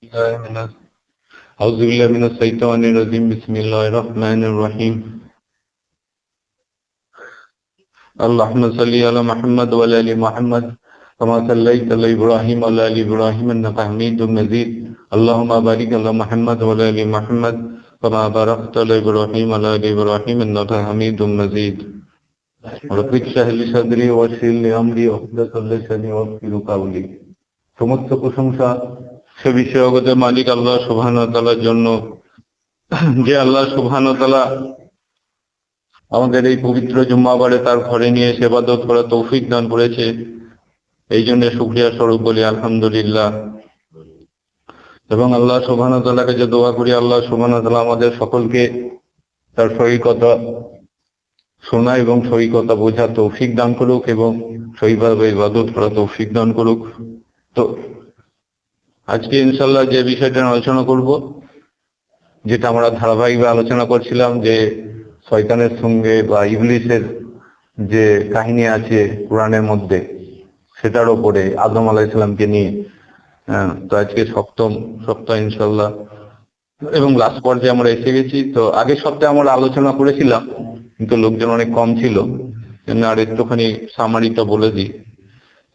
الله من أعوذ بالله من الشيطان الرجيم بسم الله الرحمن الرحيم اللهم صل على محمد وعلى ال محمد كما صليت على ابراهيم وعلى ال ابراهيم انك حميد مجيد اللهم بارك على محمد وعلى ال محمد كما باركت على ابراهيم وعلى ال ابراهيم انك حميد مجيد رب اشرح لي صدري ويسر لي امري واحلل لساني واغفر قولي সমস্ত প্রশংসা সে বিষয় জগতের মালিক আল্লাহ সুবহান তাআলার জন্য যে আল্লাহ সুবহান তাআলা আমাদের এই পবিত্র জুম্মাবারে তার ঘরে নিয়ে সেবাদত করা তৌফিক দান করেছে। এই জন্য শুক্রিয়া স্বরূপ বলি আলহামদুলিল্লাহ। এবং আল্লাহ সুবহান তাআলাকে যে দোয়া করি, আল্লাহ সুবহান তাআলা আমাদের সকলকে তার সহিকতা শোনা এবং সহিকতা বোঝা তৌফিক দান করুক এবং সহিভাবে ইবাদত করা তৌফিক দান করুক। তো আজকে ইনশাল্লাহ যে বিষয়টা আলোচনা করব যেটা আমরা ধারাবাহিকভাবে আলোচনা করছিলাম যে শয়তানের সঙ্গে বা ইবলিসের যে কাহিনী আছে কোরআনের মধ্যে সেটার ওপরে আদম আলাহ ইসলামকে নিয়ে হ্যাঁ, তো আজকে সপ্তম সপ্তাহ ইনশাল্লাহ এবং লাস্ট পর্যায়ে আমরা এসে গেছি তো আগের সপ্তাহে আমরা আলোচনা করেছিলাম কিন্তু লোকজন অনেক কম ছিল। আর একটুখানি সামারিটা বলে দিই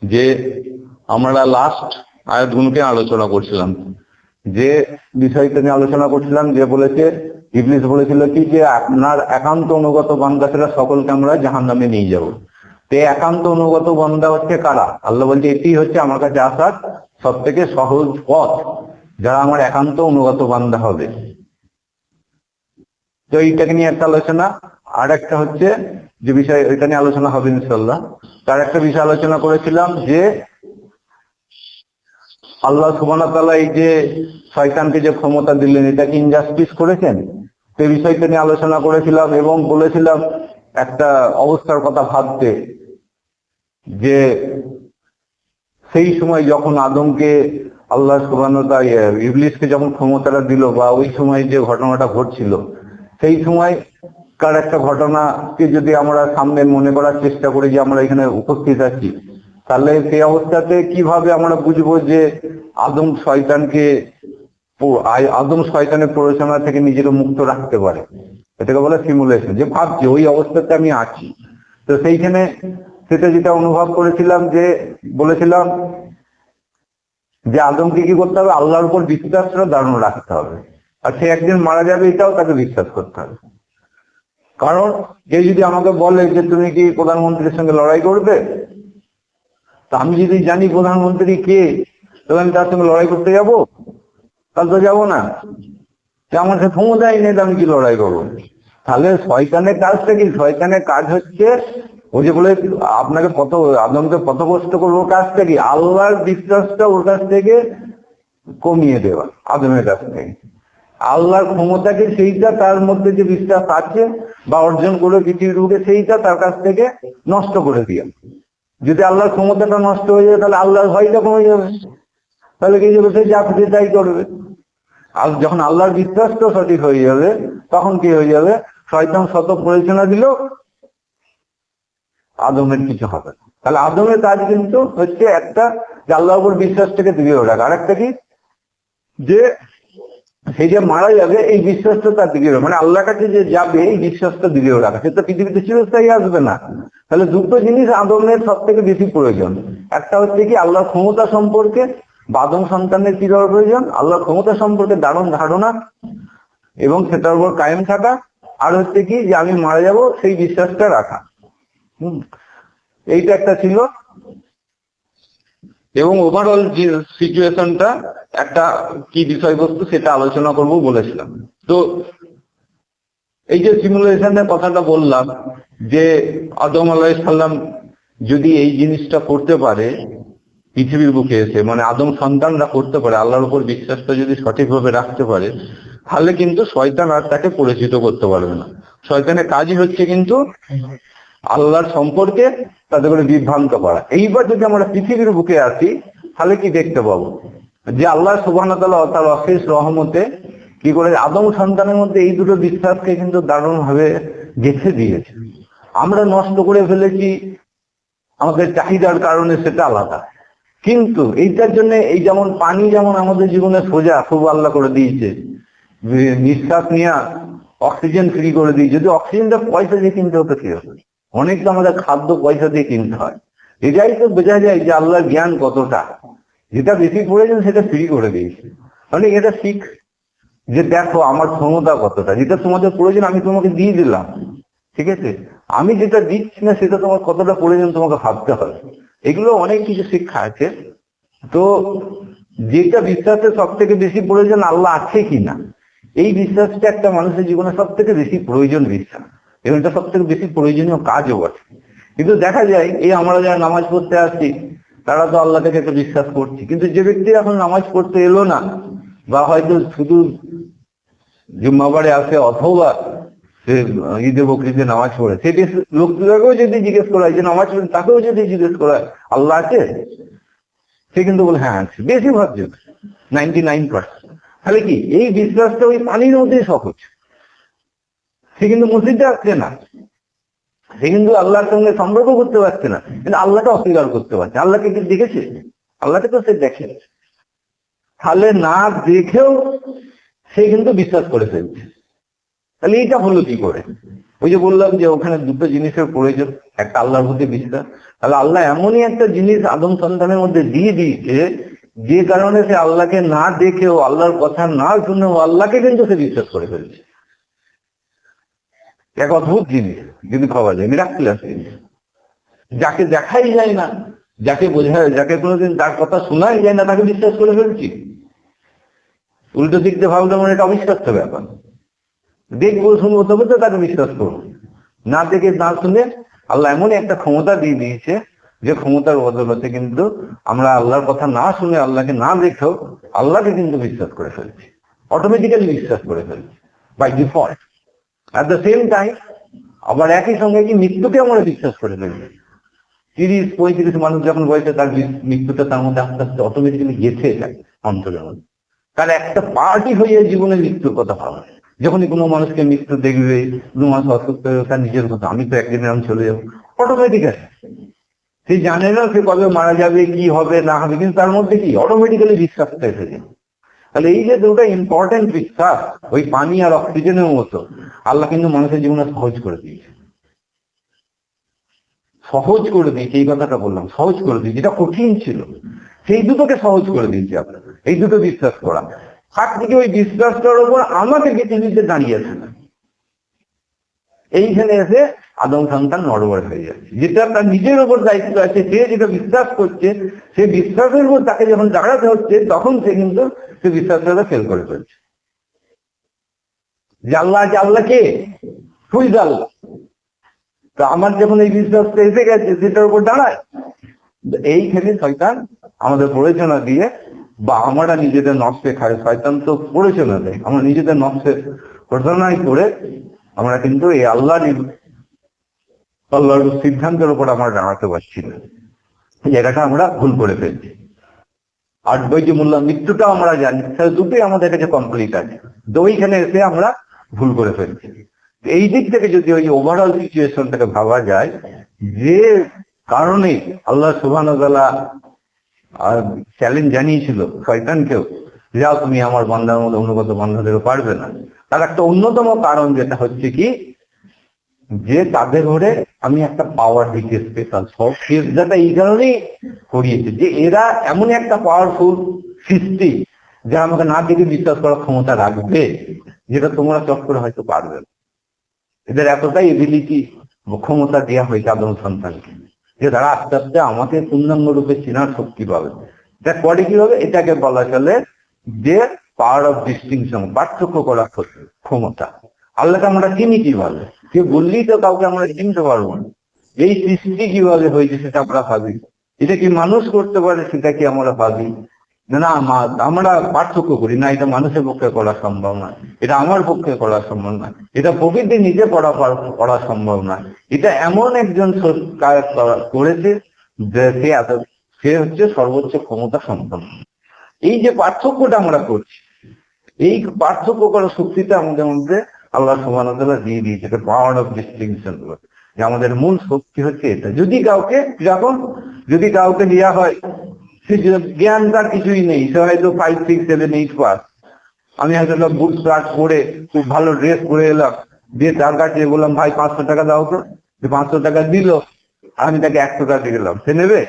যে আমরা লাস্ট আয়াতগুলোকে আলোচনা করছিলাম। যে বিষয়টা নিয়ে আলোচনা করছিলাম, যে বলেছে, ইবলিস বলেছিল কি, যে আপনার একান্ত অনুগত বান্দাসেরা সকলকে আমরা জাহান নামে নিয়ে যাব। তো একান্ত অনুগত বান্দা হচ্ছে কারা? আল্লাহ বলছে, এটি হচ্ছে আমার কাছে আসার সব থেকে সহজ পথ, যারা আমার একান্ত অনুগত বান্দা হবে। তো এইটাকে নিয়ে একটা আলোচনা। আর একটা হচ্ছে যে বিষয়, ওইটা নিয়ে আলোচনা হবে ইনশাল্লাহ তার একটা বিষয় আলোচনা করেছিলাম যে আল্লাহ সুবানা তালা এই যে শয়তানকে যে ক্ষমতা দিলেন, এটা কি ইনজাস্টিস করেছেন? সে বিষয়টা নিয়ে আলোচনা করেছিলাম এবং বলেছিলাম একটা অবস্থার কথা ভাবতে, যে সেই সময় যখন আদমকে আল্লাহ সুবানতা ইবলিসকে যখন ক্ষমতাটা দিল বা ওই সময় যে ঘটনাটা ঘটছিল, সেই সময় কার একটা ঘটনাকে যদি আমরা সামনে মনে করার চেষ্টা করি যে আমরা এখানে উপস্থিত আছি তাহলে সেই অবস্থাতে কীভাবে আমরা বুঝব যে আদম শয়তানকে আদম শয়তানের প্ররোচনা থেকে নিজেকে মুক্ত রাখতে পারে? এটাকে বলে সিমুলেশন যে ভাবছি, ওই অবস্থাতে আমি আছি। তো সেইখানে সেটা যেটা অনুভব করেছিলাম যে, বলেছিলাম যে আদমকে কি করতে হবে? আল্লাহর উপর বিশ্বাসটা দাঁড়ানো রাখতে হবে। আর সে একদিন মারা যাবে, এটাও তাকে বিশ্বাস করতে হবে। কারণ কেউ যদি আমাকে বলে যে, তুমি কি প্রধানমন্ত্রীর সঙ্গে লড়াই করবে? তা আমি যদি জানি প্রধানমন্ত্রী কে তাহলে আমি তার সঙ্গে লড়াই করতে যাব? তাহলে তো যাব না। আমার সে ক্ষমতাই নেই আমি কি লড়াই করব? তাহলে শয়তানের কাজটা কি? শয়তানের কাজ হচ্ছে ওই যে বলে, আপনাকে কত আদমকে পথগ্রস্ত করব ওর কাজটা কি আল্লাহর বিশ্বাসটা ওর কাছ থেকে কমিয়ে দেওয়া, আদমের কাছ থেকে। আল্লাহর ক্ষমতাকে সেইটা? তার মধ্যে যে বিশ্বাস আছে বা অর্জন করে পৃথিবীর বুকে সেইটা তার কাছ থেকে নষ্ট করে দিয়া যদি আল্লাহর ক্ষমতাটা নষ্ট হয়ে যায়, তাহলে আল্লাহর ভয়টা কমে যাবে। তাহলে কি যাবে সে যা খুশি তাই করবে। আর যখন আল্লাহর বিশ্বাসটা সঠিক হয়ে যাবে, তখন কি হয়ে যাবে? শয়তান শত পরিচালনা দিল, আদমের কিছু হবে তাহলে আদমের কাজ কিন্তু হচ্ছে একটা যে আল্লাহর উপর বিশ্বাসটাকে দৃঢ় রাখা। আর একটা কি? যে সেই যে মারা যাবে, এই বিশ্বাসটা তার দৃঢ় মানে আল্লাহর কাছে যে যাবে, এই বিশ্বাসটা দৃঢ় রাখা। সে তো পৃথিবীতে চিরস্থায়ী আসবে না। তাহলে দুটো জিনিস আদমের সব থেকে বেশি প্রয়োজন। একটা হচ্ছে কি, আল্লাহর ক্ষমতা সম্পর্কে বাদম সন্তানের কি দেওয়ার প্রয়োজন, আল্লাহর ক্ষমতা সম্পর্কে দারুণ ধারণা, এবং সেটার উপর কায়েম থাকা। আর হচ্ছে কি, যে আমি মারা যাব, সেই বিশ্বাসটা রাখা। হুম। এইটা একটা ছিল। এবং ওভারঅল যে সিচুয়েশনটা একটা কি বিষয়বস্তু সেটা আলোচনা করব বলেছিলাম। তো এই যে সিমুলেশনের কথাটা বললাম, যে আদম আলাইসাল্লাম যদি এই জিনিসটা করতে পারে, পৃথিবীর বুকে এসে মানে আদম সন্তানরা করতে পারে, আল্লাহর উপর বিশ্বাসটা যদি সঠিকভাবে রাখতে পারে, তাহলে কিন্তু শয়তান আর তাকে পরিচিত করতে পারবে না। শয়তানের কাজই হচ্ছে কিন্তু আল্লাহর সম্পর্কে তাদের করে বিভ্রান্ত করা। এইবার যদি আমরা পৃথিবীর বুকে আসি, তাহলে কি দেখতে পাবো? যে আল্লাহ সুবাহ তার অশেষ রহমতে কি করে আদম সন্তানের মধ্যে এই দুটো বিশ্বাসকে কিন্তু দারুণ ভাবে গেঁথে দিয়েছে। আমরা নষ্ট করে ফেলেছি, আমাদের চাহিদার কারণে সেটা আলাদা। কিন্তু এইটার জন্য এই যেমন পানি যেমন আমাদের জীবনে সোজা খুব আল্লাহ করে দিয়েছে, নিঃশ্বাস নিয়ে অক্সিজেন ফ্রি করে দিয়েছে। যদি অক্সিজেনটা পয়সা দিয়ে কিনতে হতো কি হতো অনেক আমাদের খাদ্য পয়সা দিয়ে কিনতে হয়। এটাই তো বোঝা যায় যে আল্লাহর জ্ঞান কতটা। যেটা বেশি প্রয়োজন সেটা ফ্রি করে দিয়েছে। মানে এটা শিখ যে দেখো আমার ক্ষমতা কতটা। যেটা তোমাদের প্রয়োজন আমি তোমাকে দিয়ে দিলাম। ঠিক আছে? আমি যেটা দিচ্ছি না সেটা তোমার কতটা প্রয়োজন তোমাকে ভাবতে হবে। এগুলো অনেক কিছু শিক্ষা আছে। তো যেটা বিশ্বাসের সব থেকে বেশি প্রয়োজন আল্লাহ আছে কিনা? এই বিশ্বাসটা একটা মানুষের জীবনে সব থেকে বেশি প্রয়োজন বিশ্বাস। এবং এটা সব থেকে বেশি প্রয়োজনীয় কাজও বটে। কিন্তু দেখা যায়, এই আমরা যারা নামাজ পড়তে আসছি তারা তো আল্লাহকে একটা বিশ্বাস করছি। কিন্তু যে ব্যক্তি এখন নামাজ পড়তে এলো না, বা হয়তো শুধু জুম্মাবারে আসে অথবা সে ঈদে বকরিতে নামাজ পড়ে সেই লোকগুলোকেও যদি জিজ্ঞেস করা হয়, যে নামাজ পড়ে তাকেও যদি জিজ্ঞেস করা হয়, আল্লাহ আছে? সে কিন্তু বলে হ্যাঁ আছে। বেশিরভাগ জন নাইনটি নাইন পার্সেন্ট তাহলে কি? এই বিশ্বাসটা ওই পানির মধ্যেই সহজ সে কিন্তু মসজিদে আসছে না। সে কিন্তু আল্লাহর সঙ্গে সম্পর্ক করতে পারছে না। কিন্তু আল্লাহকে অস্বীকার করতে পারছে। আল্লাহকে কি দেখেছে? আল্লাহকে তো সে দেখে তাহলে না দেখেও সে কিন্তু বিশ্বাস করে ফেলছে। তাহলে এইটা হলো কি করে? ওই যে বললাম যে ওখানে দুটো জিনিসের প্রয়োজন। একটা আল্লাহর মধ্যে বিশ্বাস। তাহলে আল্লাহ এমনই একটা জিনিস আদম সন্তানের মধ্যে দিয়ে দিয়েছে, যে কারণে সে আল্লাহকে না দেখেও আল্লাহর কথা না শুনেও আল্লাহকে কিন্তু সে বিশ্বাস করে ফেলছে। এক অদ্ভুত জিনিস যদি পাওয়া যায়। মিরাক্কুলাস যাকে দেখাই যায় না, যাকে বোঝা যাকে কোনোদিন তার কথা শোনাই যায় না, তাকে বিশ্বাস করে ফেলছি। উল্টো দিক দিয়ে ভাবলাম, এটা অবিশ্বাস্য ব্যাপার। দেখব, শুনব, তবে তো তাকে বিশ্বাস করব। না দেখে, না শুনে আল্লাহ এমনই একটা ক্ষমতা দিয়ে দিয়েছে যে ক্ষমতার বদলতে কিন্তু আমরা আল্লাহর কথা না শুনে আল্লাহকে না দেখেও আল্লাহকে কিন্তু বিশ্বাস করে ফেলছি। অটোমেটিক্যালি বিশ্বাস করে ফেলছি by default at the same time আবার একই সঙ্গে কি মৃত্যুকে আমরা বিশ্বাস করে ফেলছি তিরিশ, পঁয়ত্রিশ মানুষ যখন বয়সে তার মৃত্যুটা তার মধ্যে আস্তে আস্তে অটোমেটিক্যালি গেছে যায় অন্তরের মধ্যে তার একটা পার্টি হয়ে জীবনে মৃত্যুর কথা ভাবে। যখনই কোনো মানুষকে মৃত্যু দেখবে কোনো মানুষ অসুস্থ হয়ে তার নিজের কথা, আমি তো একদিন এরকম চলে যাব অটোমেটিক্যালি সে জানে না সে কবে মারা যাবে, কি হবে, না হবে, কিন্তু তার মধ্যে কি অটোমেটিক্যালি বিশ্বাসটা এসেছে তাহলে এই যে দুটো ইম্পর্টেন্ট বিশ্বাস ওই পানি আর অক্সিজেনের মতো, আল্লাহ কিন্তু মানুষের জীবনে সহজ করে দিয়েছে সহজ করে দিয়েছে, এই কথাটা বললাম, সহজ করে দিয়েছে, যেটা কঠিন ছিল, সেই দুটোকে সহজ করে দিয়েছে আপনার, এই দুটো বিশ্বাস করা। হাত থেকে ওই বিশ্বাসটার উপর আমাকে পৃথিবীতে দাঁড়িয়েছে না। এইখানে এসে আদম সন্তান নড়বড় হয়ে যাচ্ছে যেটা তার নিজের উপর দায়িত্ব আছে, সে যেটা বিশ্বাস করছে, সে বিশ্বাসের উপর তাকে যখন দাঁড়াতে হচ্ছে, তখন সে কিন্তু সে বিশ্বাসটা ফেল করে ফেলছে। জাল্লা জাল্লা কে? হুইজ আল্লাহ। তো আমার যখন এই বিশ্বাসটা এসে গেছে, সেটার উপর দাঁড়ায়। এইখানে শয়তান আমাদের প্রয়োজনা দিয়ে, বা আমরা নিজেদের নষ্টে খাই শয়তান তো প্রয়োজনা দেয়, আমরা নিজেদের নষ্টে প্রচারণায় করে আমরা কিন্তু এই আল্লাহ আল্লাহর সিদ্ধান্তের উপর আমরা দাঁড়াতে পারছি না। জায়গাটা আমরা ভুল করে ফেলছি। যে মূল্য মৃত্যুটা আমরা জানি, তাহলে দুটোই আমাদের কাছে কমপ্লিট আছে। তো ওইখানে এসে আমরা ভুল করে ফেলছি। এই দিক থেকে যদি ওই ওভারঅল সিচুয়েশনটাকে ভাবা যায়, যে কারণে আল্লাহ সুবাহ আর চ্যালেঞ্জ জানিয়েছিল, শয়তানকেও যাও তুমি আমার বান্ধার মধ্যে অনুগত বান্ধাদেরও পারবে না। তার একটা অন্যতম কারণ যেটা হচ্ছে কি, যে তাদের ঘরে আমি একটা পাওয়ার দিচ্ছি স্পেশাল সব এই কারণেই করিয়েছে যে এরা এমন একটা পাওয়ারফুল সৃষ্টি যা আমাকে না দেখে বিশ্বাস করার ক্ষমতা রাখবে, যেটা তোমরা চট করে হয়তো পারবে না। এদের এতটাই এবিলিটি ক্ষমতা দেওয়া হয়েছে আদম সন্তানকে, যে তারা আস্তে আস্তে আমাকে পূর্ণাঙ্গ রূপে চেনার শক্তি পাবে। এটা করে কীভাবে এটাকে বলা চলে যে পাওয়ার অফ ডিস্টিংশন, পার্থক্য করার ক্ষমতা। আল্লাহকে আমরা চিনি কীভাবে? কেউ বললেই তো কাউকে আমরা চিনতে পারব না। এই সৃষ্টি কীভাবে হয়েছে সেটা আমরা ভাবি। এটা কি মানুষ করতে পারে সেটা কি আমরা ভাবি? না আমরা পার্থক্য করি না, এটা মানুষের পক্ষে করা সম্ভব নয় এটা আমার পক্ষে করা সম্ভব নয় এটা প্রকৃতি নিজে করা করা সম্ভব নয় এটা এমন একজন করেছে যে সে এত, সে হচ্ছে সর্বোচ্চ ক্ষমতা সম্পন্ন। এই যে পার্থক্যটা আমরা করছি এই পার্থক্য করার শক্তিটা আমাদের মধ্যে আল্লাহ সমান দিয়ে দিয়েছে পাওয়ার অফ ডিস্টিংশন যে আমাদের মূল শক্তি হচ্ছে এটা। যদি কাউকে, যখন যদি কাউকে দেওয়া হয়, সে জ্ঞান তার কিছুই নেই, সে হয়তো five six seven eight pass আমি হয়তো একটা বুট শার্ট পরে খুব ভালো ড্রেস পরে এলাম, দিয়ে তার কাছে বললাম, ভাই, পাঁচশো টাকা দাও তো। যে পাঁচশো টাকা দিল আমি তাকে একশো টাকা দিলাম। সে নেবে?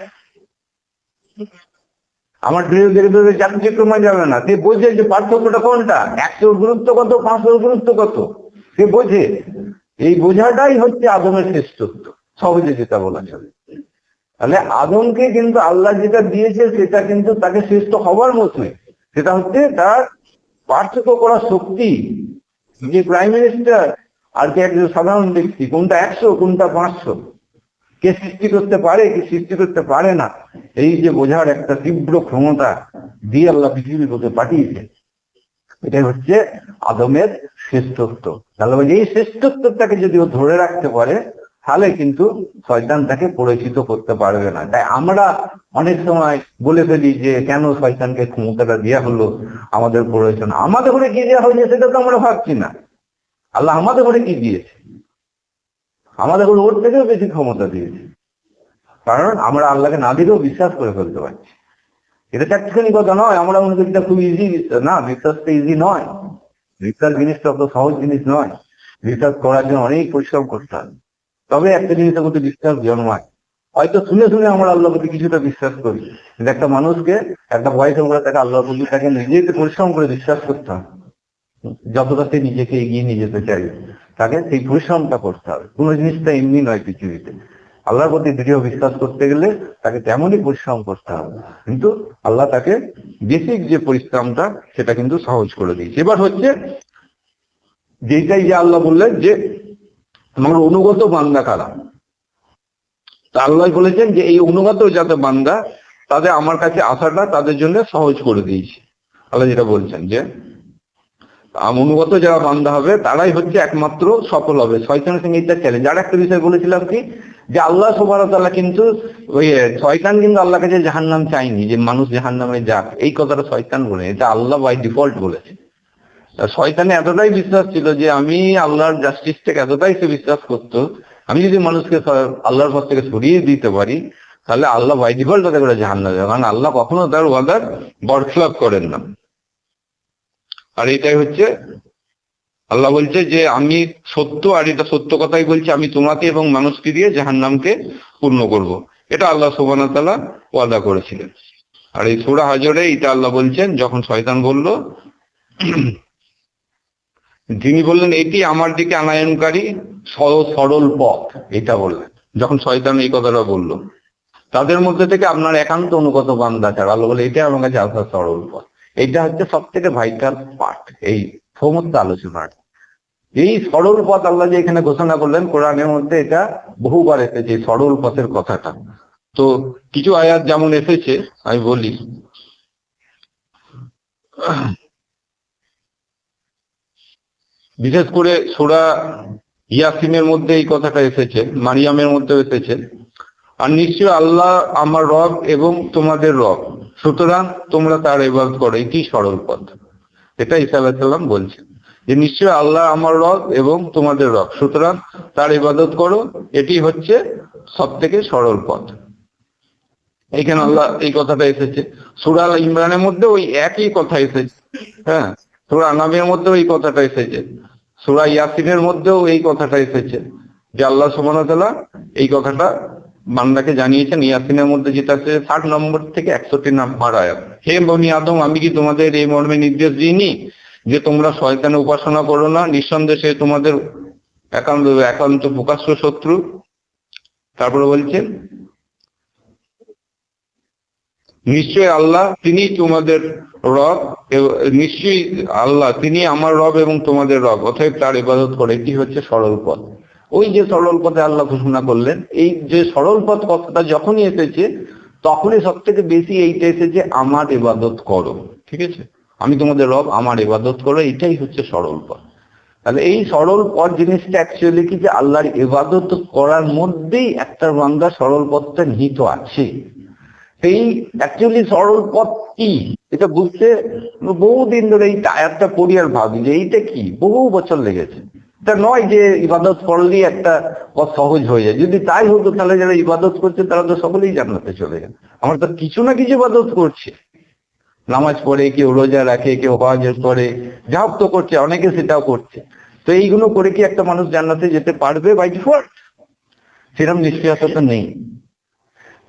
আমার ড্রেস দেখে তো চাকরি কমা যাবে না। সে বোঝে যে পার্থক্যটা কোনটা? একশোর গুরুত্ব কত, পাঁচশোর গুরুত্ব কত? সে বোঝে এই বোঝাটাই হচ্ছে আদমের শ্রেষ্ঠত্ব। সহজে যেটা বলা যাবে। তাহলে আদমকে কিন্তু আল্লাহ যেটা দিয়েছে, সেটা কিন্তু তাকে শ্রেষ্ঠ হওয়ার মতোই সেটা হচ্ছে তার পার্থক্য করার শক্তি। যে প্রাইম মিনিস্টার আর যে একজন সাধারণ ব্যক্তি, কোনটা একশো, কোনটা পাঁচশো? কে সৃষ্টি করতে পারে, কে সৃষ্টি করতে পারে না, এই যে বোঝার একটা তীব্র ক্ষমতা দিয়ে আল্লাহ পৃথিবীর লোকে পাঠিয়েছে। এটাই হচ্ছে আদমের শ্রেষ্ঠত্ব। তাহলে এই শ্রেষ্ঠত্বটাকে যদি ও ধরে রাখতে পারে, তাহলে কিন্তু শয়তান তাকে পরিচিত করতে পারবে না। তাই আমরা অনেক সময় বলে ফেলি যে, কেন শয়তানকে ক্ষমতাটা দেওয়া হলো আমাদের প্রয়োজন? আমাদের ঘরে কি দেওয়া হয়েছে সেটা তো আমরা ভাবছি না। আল্লাহ আমাদের ঘরে কি দিয়েছে? আমাদের ওর থেকেও বেশি ক্ষমতা দিয়েছে। কারণ আমরা আল্লাহকে না দিলেও বিশ্বাস করে ফেলতে পারছি। এটা চারটিখানি কথা নয়, আমরা মনে করি খুব ইজি বিশ্বাস। না বিশ্বাসটা ইজি নয়। বিশ্বাস জিনিসটা অত সহজ জিনিস নয়। বিশ্বাস করার জন্য অনেক পরিশ্রম করতে হবে তবে একটা জিনিসের মধ্যে বিশ্বাস জন্মায়। হয়তো শুনে শুনে আমরা আল্লাহর প্রতি কিছুটা বিশ্বাস করি। কিন্তু একটা মানুষকে একটা বয়সে আমরা তাকে আল্লাহর প্রতি তাকে নিজেকে পরিশ্রম করে বিশ্বাস করতে হবে যতটা সে নিজেকে এগিয়ে নিয়ে যেতে চাইবে তাকে সেই পরিশ্রমটা করতে হবে। কোনো জিনিসটা এমনি নয় পৃথিবীতে। আল্লাহর প্রতি দৃঢ় বিশ্বাস করতে গেলে তাকে তেমনই পরিশ্রম করতে হবে। কিন্তু আল্লাহ তাকে বেসিক যে পরিশ্রমটা, সেটা কিন্তু সহজ করে দিয়েছে। এবার হচ্ছে, যেটাই যে আল্লাহ বললেন যে আমার অনুগত বান্দা কারা? তা আল্লাহ বলেছেন যে, এই অনুগত যাতে বান্দা, তাদের আমার কাছে আসাটা তাদের জন্য সহজ করে দিয়েছে। আল্লাহ যেটা বলছেন যে অনুগত যারা বান্দা হবে, তারাই হচ্ছে একমাত্র সফল হবে। শয়তানের সঙ্গে এটা চ্যালেঞ্জ আর একটা বিষয় বলেছিলাম কি? যে আল্লাহ সুবাহতাল্লাহ কিন্তু ওই শয়তান কিন্তু আল্লাহ কাছে জাহান্নাম চাইনি যে মানুষ জাহান্নামে যাক। এই কথাটা শয়তান বলে, এটা আল্লাহ বাই ডিফল্ট বলেছে। শয়তানে এতটাই বিশ্বাস ছিল যে আমি আল্লাহর জাস্টিসটাকে এতটাই সে বিশ্বাস করতো, আমি যদি মানুষকে আল্লাহর পথ থেকে সরিয়ে দিতে পারি, তাহলে আল্লাহ বাই ডিফল্ট তাদের করে জাহান্নামে যাবে। কারণ আল্লাহ কখনো তার ওয়াদার বরখলাপ করেন না। আর এটাই হচ্ছে, আল্লাহ বলছে যে আমি সত্য, আর এটা সত্য কথাই বলছি, আমি তোমাকে এবং মানুষকে দিয়ে জাহান্নামকে পূর্ণ করব। এটা আল্লাহ সোবানা তালা ওয়াদা করেছিলেন। আর এই সুরা হাজরে এটা আল্লাহ বলছেন, যখন শয়তান বলল, তিনি বললেন, এটি আমার দিকে আনায়নকারী সহজ সরল পথ। এটা বললেন। যখন শয়তান এই কথাটা বলল, তাদের মধ্যে থেকে আপনার একান্ত অনুগত বান্দা ছাড়া। আল্লাহ বলে এটা আমার কাছে আসার সরল পথ। এইটা হচ্ছে সব থেকে ভাইটাল পার্ট এই সমস্ত আলোচনার। এই সরল পথ আল্লাহ যে এখানে ঘোষণা করলেন, কোরআনের মধ্যে এটা বহুবার এসেছে এই সরল পথের কথাটা। তো কিছু আয়াত যেমন এসেছে, আমি বলি। বিশেষ করে সোরা ইয়াসিনের মধ্যে এই কথাটা এসেছে, মারিয়ামের মধ্যে এসেছে। আর নিশ্চয় আল্লাহ আমার রব এবং তোমাদের রব। সুতরাং তোমরা তার এবাদ করো, এটি সরল পথ। এটা ঈসা আলাহিসাল্লাম বলছেন যে নিশ্চয় আল্লাহ আমার রব এবং তোমাদের রব। সুতরাং তার ইবাদত করো, এটি হচ্ছে সব থেকে সরল পথ। এইখানে আল্লাহ এই কথাটা এসেছে। সুরা আল ইমরানের মধ্যে ওই একই কথা এসেছে। হ্যাঁ সুরা আনামের মধ্যেও এই কথাটা এসেছে। সুরা ইয়াসিনের মধ্যেও এই কথাটা এসেছে যে, আল্লাহ সুবহানাহু এই কথাটা বান্দাকে জানিয়েছেন, ইয়াসিনের মধ্যে যেটা আছে, ষাট নম্বর থেকে একষট্টি নম্বর আয়াত। হে বনি আদম, আমি কি তোমাদের এই মর্মে নির্দেশ দিইনি যে তোমরা শয়তানে উপাসনা করো না? নিঃসন্দেহে তোমাদের একান্ত একান্ত প্রকাশ্য শত্রু। তারপরে বলছেন, নিশ্চয় আল্লাহ তিনি তোমাদের রব নিশ্চয়ই আল্লাহ তিনি আমার রব এবং তোমাদের রব, অতএব তার ইবাদত করে এটি হচ্ছে সরল পথ। ওই যে সরল পথে আল্লাহ ঘোষণা করলেন, এই যে সরল পথ কথাটা যখনই এসেছে, তখনই সব থেকে বেশি এইটা এসেছে, আমার এবাদত করো। ঠিক আছে? আমি তোমাদের রব, আমার ইবাদত করো। এটাই হচ্ছে সরল পথ। তাহলে এই সরল পথ জিনিসটা অ্যাকচুয়ালি কি যে আল্লাহর এবাদত করার মধ্যেই একটা বান্দা সরল পথটা নিহিত আছে। সেই অ্যাকচুয়ালি সরল পথ কি? এটা বুঝতে বহুদিন ধরে এই টায়ারটা পড়ি আর ভাবি যে এইটা কি? বহু বছর লেগেছে। এটা নয় যে ইবাদত করলেই একটা সহজ হয়ে যায়। যদি তাই হতো, তাহলে যারা ইবাদত করছে, তারা তো সকলেই জান্নাতে চলে যান। আমরা তো কিছু না কিছু ইবাদত করছে। নামাজ পড়ে, কেউ রোজা রাখে, কেউ হজ করে যাহোক তো করছে, অনেকে সেটাও করছে। তো এইগুলো করে কি একটা মানুষ জান্নাতে যেতে পারবে বাই ডিফল্ট সেরকম নিশ্চয়তা তো নেই।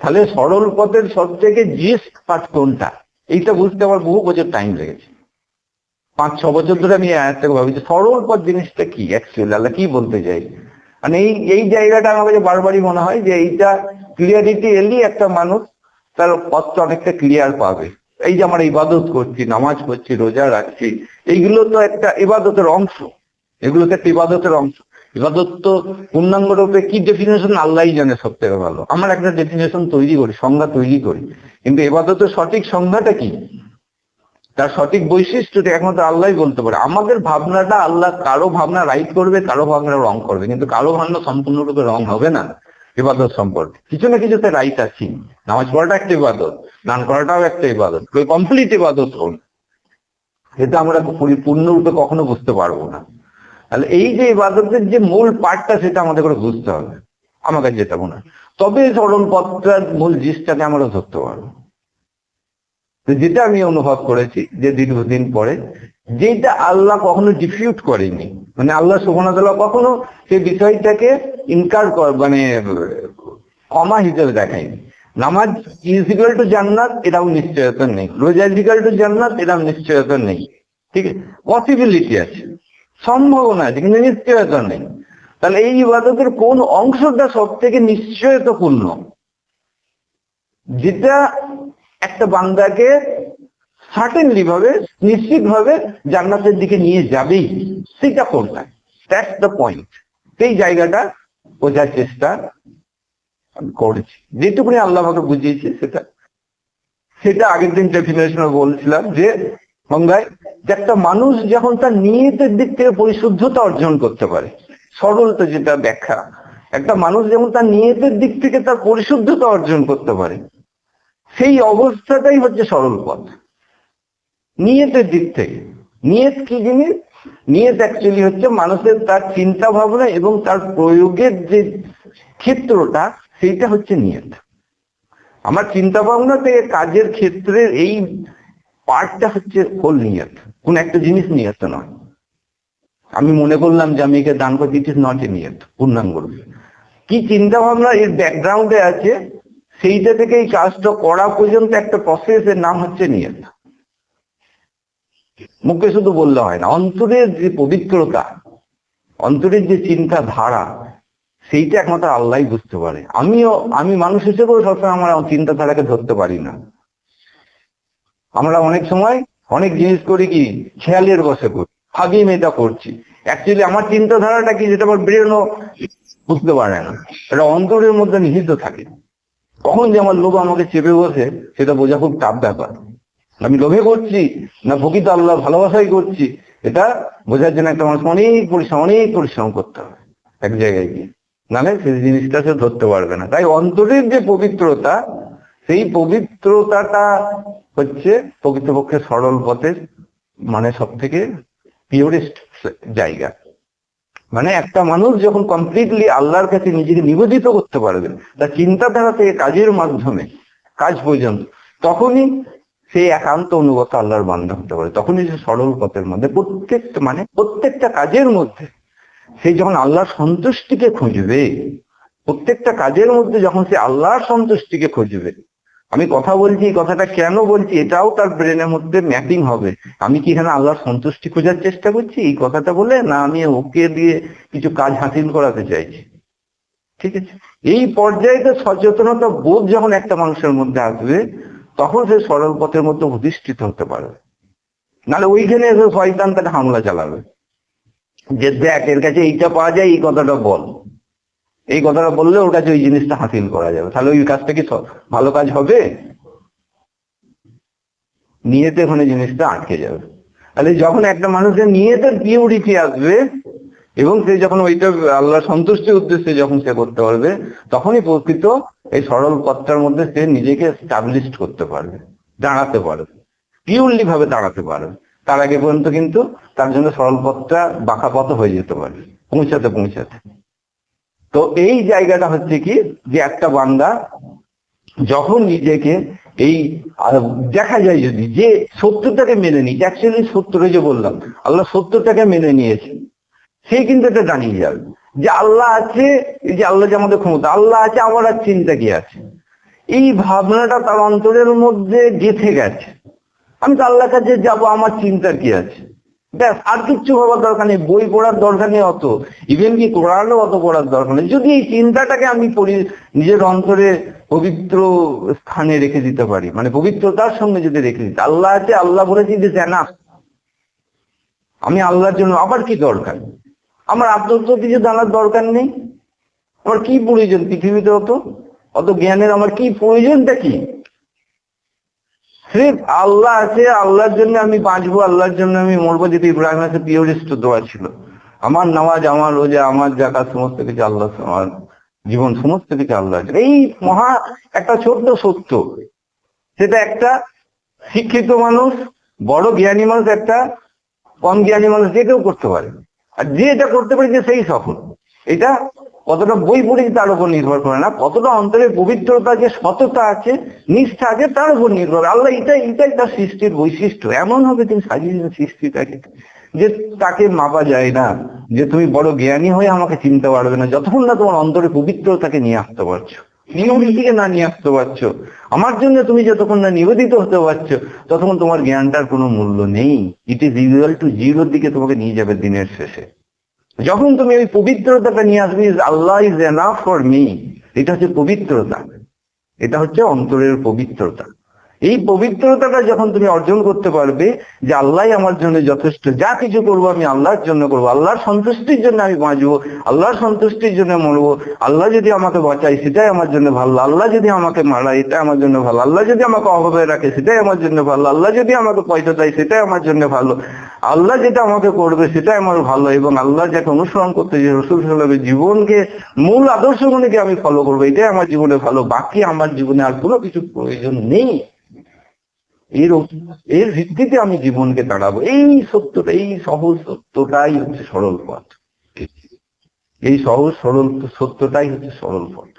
তাহলে সরল পথের সব থেকে জিস্ট পাঠ কোনটা? এইটা বুঝতে আমার বহু বছর টাইম লেগেছে। পাঁচ ছ বছর ধরে আমি একটা ভাবি যে সরল পথ জিনিসটা কি অ্যাকচুয়ালি আল্লাহ কি বলতে চাই? মানে এই এই জায়গাটা আমার কাছে বারবারই মনে হয় যে এইটা ক্লিয়ারিটি এলি একটা মানুষ তার পথটা অনেকটা ক্লিয়ার পাবে। এই যে আমরা ইবাদত করছি, নামাজ পড়ছি, রোজা রাখছি, এইগুলো তো একটা ইবাদতের অংশ। এগুলো তো একটা ইবাদতের অংশ। ইবাদত তো পূর্ণাঙ্গ রূপে কি ডেফিনেশন আল্লাহই জানে সব থেকে ভালো। আমরা একটা ডেফিনেশন তৈরি করি, সংজ্ঞা তৈরি করি। কিন্তু এবাদতের সঠিক সংজ্ঞাটা কি? তার সঠিক বৈশিষ্ট্যটা একমাত্র আল্লাহই বলতে পারে। আমাদের ভাবনাটা আল্লাহ কারও ভাবনা রাইট করবে, কারও ভাবনা রং করবে। কিন্তু কারও ভাবনা সম্পূর্ণরূপে রং হবে না ইবাদত সম্পর্কে। কিছু না কিছুতে রাইট আছি নামাজ পড়াটা একটা ইবাদত গান করাটাও একটা ইবাদত কমপ্লিট ইবাদত হল। এটা আমরা পরিপূর্ণরূপে কখনো বুঝতে পারব না। তাহলে এই যে ইবাদতের যে মূল পার্টটা সেটা আমাদের করে বুঝতে হবে। আমার কাছে যেটা মনে হয়। তবে সরল পথটার মূল জিনিসটাকে আমরা ধরতে পারব। তো যেটা আমি অনুভব করেছি যে দীর্ঘদিন পরে, যেটা আল্লাহ কখনো ডিফিউট করেনি মানে আল্লাহ সুবহানাহু কখনো সেই বিষয়টাকে ইনকার কর মানে কমা হিসেবে দেখায়নি। নামাজ ইজিক্যাল টু জান্নাত, এটাও নিশ্চয়তা নেই। রোজা টু জান্নাত, এটাও নিশ্চয়তা নেই। ঠিক আছে? পসিবিলিটি আছে। সম্ভাবনা আছে, কিন্তু নিশ্চয়তা নেই। তাহলে এই ইবাদতের কোন অংশটা সব থেকে নিশ্চয়তাপূর্ণ? যেটা একটা বান্দাকে সার্টেনলি ভাবে নিশ্চিত ভাবে জান্নাতের দিকে নিয়ে যাবেই। সেটা কোনটা দ্যাটস দ্য পয়েন্ট সেই জায়গাটা বোঝার চেষ্টা করেছি। যেটুকুনি আল্লাহ আমাকে বুঝিয়েছে, সেটা। সেটা আগের দিন ডেফিনেশনে বলছিলাম যে, গঙ্গায় যে একটা মানুষ যখন তার নিয়তের দিক থেকে পরিশুদ্ধতা অর্জন করতে পারে সরল তো যেটা ব্যাখ্যা, একটা মানুষ যেমন তার নিয়তের দিক থেকে তার পরিশুদ্ধতা অর্জন করতে পারে সেই অবস্থাটাই হচ্ছে সরল পথ নিয়তের দিক থেকে। নিয়ত কি জিনিস? নিয়ত অ্যাকচুয়ালি হচ্ছে মানুষের তার চিন্তা ভাবনা এবং তার প্রয়োগের যে ক্ষেত্রটা, সেইটা হচ্ছে নিয়ত। আমার চিন্তা ভাবনা থেকে কাজের ক্ষেত্রে এই পার্টটা হচ্ছে হোল নিয়ত। কোন একটা জিনিস নিয়ত নয়। আমি মনে করলাম যে আমি একে দান করছি ইট ইস নট এ নিয়ত, পূর্ণাঙ্গ কি চিন্তা ভাবনা এর ব্যাকগ্রাউন্ডে আছে? সেইটা থেকে এই কাজটা করা পর্যন্ত একটা প্রসেসের নাম হচ্ছে নিয়ত। মুখে শুধু বললে হয় না, অন্তরের যে পবিত্রতা, অন্তরের যে চিন্তা ধারা সেইটা একমাত্র আল্লাহ বুঝতে পারে। আমিও, আমি মানুষ হিসেবেও সবসময় আমার চিন্তাধারাকে ধরতে পারি না। আমরা অনেক সময় অনেক জিনিস করি কি, খেয়ালের বসে করি, ভাবি আমি এটা করছি। অ্যাকচুয়ালি আমার চিন্তাধারাটা কি, যেটা আমার ব্রেনও বুঝতে পারে না। এটা অন্তরের মধ্যে নিহিত থাকে। কখন যে আমার লোভ আমাকে চেপে বসে, সেটা বোঝা খুব টাফ ব্যাপার। আমি লোভে করছি, না প্রকৃত আল্লাহ ভালোবাসাই করছি, এটা বোঝার জন্য একটা মানুষ অনেক পরিশ্রম অনেক পরিশ্রম করতে হবে এক জায়গায় গিয়ে। নাহলে সেই জিনিসটা সে ধরতে পারবে না। তাই অন্তরের যে পবিত্রতা, সেই পবিত্রতাটা হচ্ছে প্রকৃতপক্ষে সরল পথের মানে সব থেকে পিওরেস্ট জায়গা। মানে একটা মানুষ যখন কমপ্লিটলি আল্লাহর কাছে নিজেকে নিবেদিত করতে পারবে, তার চিন্তাধারা থেকে কাজের মাধ্যমে, কাজ পর্যন্ত, তখনই সে একান্ত অনুগত আল্লাহর বান্ধব হতে পারে। তখনই সে সরল পথের মধ্যে প্রত্যেকটা মানে প্রত্যেকটা কাজের মধ্যে সে যখন আল্লাহর সন্তুষ্টিকে খুঁজবে, প্রত্যেকটা কাজের মধ্যে যখন সে আল্লাহর সন্তুষ্টিকে খুঁজবে আমি কথা বলছি এই কথাটা কেন বলছি, এটাও তার ব্রেনের মধ্যে ম্যাপিং হবে। আমি কি এখানে আল্লাহর সন্তুষ্টি খোঁজার চেষ্টা করছি? এই কথাটা বলে না আমি ওকে দিয়ে কিছু কাজ হাসিল করাতে চাইছি। ঠিক আছে? এই পর্যায়ে তো সচেতনতা বোধ যখন একটা মানুষের মধ্যে আসবে, তখন সে সরল পথের মধ্যে অধিষ্ঠিত হতে পারবে। নাহলে ওইখানে এসে শয়তান তাকে হামলা চালাবে। যে দেখ, এর কাছে এইটা পাওয়া যায়, এই কথাটা বল। এই কথাটা বললে ওর কাছে ওই জিনিসটা হাসিল করা যাবে। তাহলে ওই কাজটা কি ভালো কাজ হবে? নিয়েতে ওখানে জিনিসটা আটকে যাবে। তাহলে যখন একটা মানুষের নিয়েতে পিউরিটি আসবে এবং সে যখন ওইটা আল্লাহ সন্তুষ্টির উদ্দেশ্যে যখন সে করতে পারবে, তখনই প্রকৃত এই সরল পথটার মধ্যে সে নিজেকে স্টাবলিশ করতে পারবে, দাঁড়াতে পারবে পিউরলি ভাবে দাঁড়াতে পারবে। তার আগে পর্যন্ত কিন্তু তার জন্য সরল পথটা বাঁকা পথ হয়ে যেতে পারে, পৌঁছাতে পৌঁছাতে। তো এই জায়গাটা হচ্ছে কি যে একটা বান্দা যখন নিজেকে এই দেখা যায় যদি যে সত্যটাকে মেনে নিই অ্যাকচুয়ালি সত্যটা যে বললাম, আল্লাহ সত্যটাকে মেনে নিয়েছে, সে কিন্তু এটা জানিয়ে যাবে যে আল্লাহ আছে, এই যে আল্লাহ যে আমাদের ক্ষমতা, আল্লাহ আছে, আমার আর চিন্তা কি আছে? এই ভাবনাটা তার অন্তরের মধ্যে গেঁথে গেছে। আমি তো আল্লাহর কাছে যাব, আমার চিন্তার কি আছে? ব্যাস, আর কিচ্ছু হওয়ার দরকার নেই, বই পড়ার দরকার নেই অত। ইভেন কি কোরআনও অত পড়ার দরকার নেই। যদি এই চিন্তাটাকে আমি নিজের অন্তরে পবিত্র স্থানে রেখে দিতে পারি মানে পবিত্রতার সঙ্গে যদি রেখে দিতে আল্লাহ আছে আল্লাহ বলেছি যে জানা আমি আল্লাহর জন্য আবার কি দরকার? আমার আপনার তো কিছু জানার দরকার নেই, আমার কি প্রয়োজন পৃথিবীতে অত? অত জ্ঞানের আমার কি প্রয়োজনটা কি? সির্ফ আল্লাহ আছে, আল্লাহর জন্য আমি বাঁচবো, আল্লাহর জন্য আমি মরবো যেটা ইব্রাহিম আছে পিওরিস্ট দোয়া ছিল। আমার নামাজ, আমার রোজা, আমার জাকাত সমস্ত কিছু আল্লাহ, আমার জীবন, সমস্ত কিছু আল্লাহ আছে। এই মহা একটা ছোট্ট সত্য। সেটা একটা শিক্ষিত মানুষ, বড় জ্ঞানী মানুষ, একটা কম জ্ঞানী মানুষ যে কেউ করতে পারে। আর যে এটা করতে পারে, যে সেই সফল। এটা কতটা বই পড়েছি তার উপর নির্ভর করে না, কতটা অন্তরে পবিত্রতা যে সততা আছে, নিষ্ঠা আছে, তার উপর নির্ভর। আল্লাহ এটা এটাই তার সৃষ্টির বৈশিষ্ট্য। এমন হবে তিনি সাজিয়েছেন সৃষ্টিটাকে, যে তাকে মাপা যায় না, যে তুমি বড় জ্ঞানী হয়ে আমাকে চিনতে পারবে না, যতক্ষণ না তোমার অন্তরে পবিত্রতাকে নিয়ে আসতে পারছ। নিয়মটিকে না নিয়ে আসতে পারছ। আমার জন্য তুমি যতক্ষণ না নিবেদিত হতে পারছ, ততক্ষণ তোমার জ্ঞানটার কোনো মূল্য নেই। ইট ইজ ইকুয়াল টু জিরোর দিকে তোমাকে নিয়ে যাবে দিনের শেষে। যখন তুমি ওই পবিত্রতাটা নিয়ে আসবে Allah is enough for me এটা হচ্ছে পবিত্রতা। এটা হচ্ছে অন্তরের পবিত্রতা। এই পবিত্রতাটা যখন তুমি অর্জন করতে পারবে যে আল্লাহ আমার জন্য যথেষ্ট, যা কিছু করব আমি আল্লাহর জন্য করব। আল্লাহর সন্তুষ্টির জন্য আমি বাঁচবো, আল্লাহর সন্তুষ্টির জন্য মরবো। আল্লাহ যদি আমাকে বাঁচায়, সেটাই আমার জন্য ভালো। আল্লাহ যদি আমাকে মারায় এটা আমার জন্য ভালো। আল্লাহ যদি আমাকে অভাবে রাখে, সেটাই আমার জন্য ভালো। আল্লাহ যদি আমাকে পয়সা দেয়, সেটাই আমার জন্য ভালো। আল্লাহ যেটা আমাকে করবে, সেটাই আমার ভালো এবং আল্লাহ যাকে অনুসরণ করতে যে রসুল সাল্লামের জীবনকে, মূল আদর্শগুলিকে আমি ফলো করব, এটাই আমার জীবনে ভালো। বাকি আমার জীবনে আর কোনো কিছু প্রয়োজন নেই। এর এর ভিত্তিতে আমি জীবনকে দাঁড়াবো। এই সত্যটা এই সহজ সত্যটাই হচ্ছে সরল পথ। এই সহজ, সরল সত্যটাই হচ্ছে সরল পথ।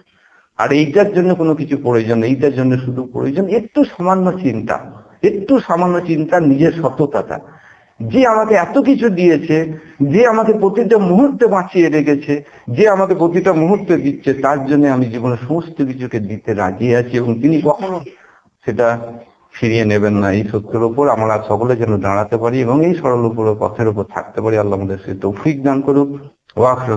আর এইটার জন্য কোনো কিছু প্রয়োজন এইটার জন্য শুধু প্রয়োজন, একটু সামান্য চিন্তা, একটু সামান্য চিন্তা, নিজের সততাটা। যে আমাকে এত কিছু দিয়েছে, যে আমাকে প্রতিটা মুহূর্তে বাঁচিয়ে রেখেছে, যে আমাকে প্রতিটা মুহূর্তে দিচ্ছে, তার জন্য আমি জীবনের সমস্ত কিছুকে দিতে রাজি আছি এবং তিনি কখনো সেটা ফিরিয়ে নেবেন না এই সত্যের উপর। আমরা সকলে যেন দাঁড়াতে পারি এবং এই সরল উপর পথের উপর থাকতে পারি। আল্লাহ আমাদের সে তৌফিক দান করুক। ওয়াখর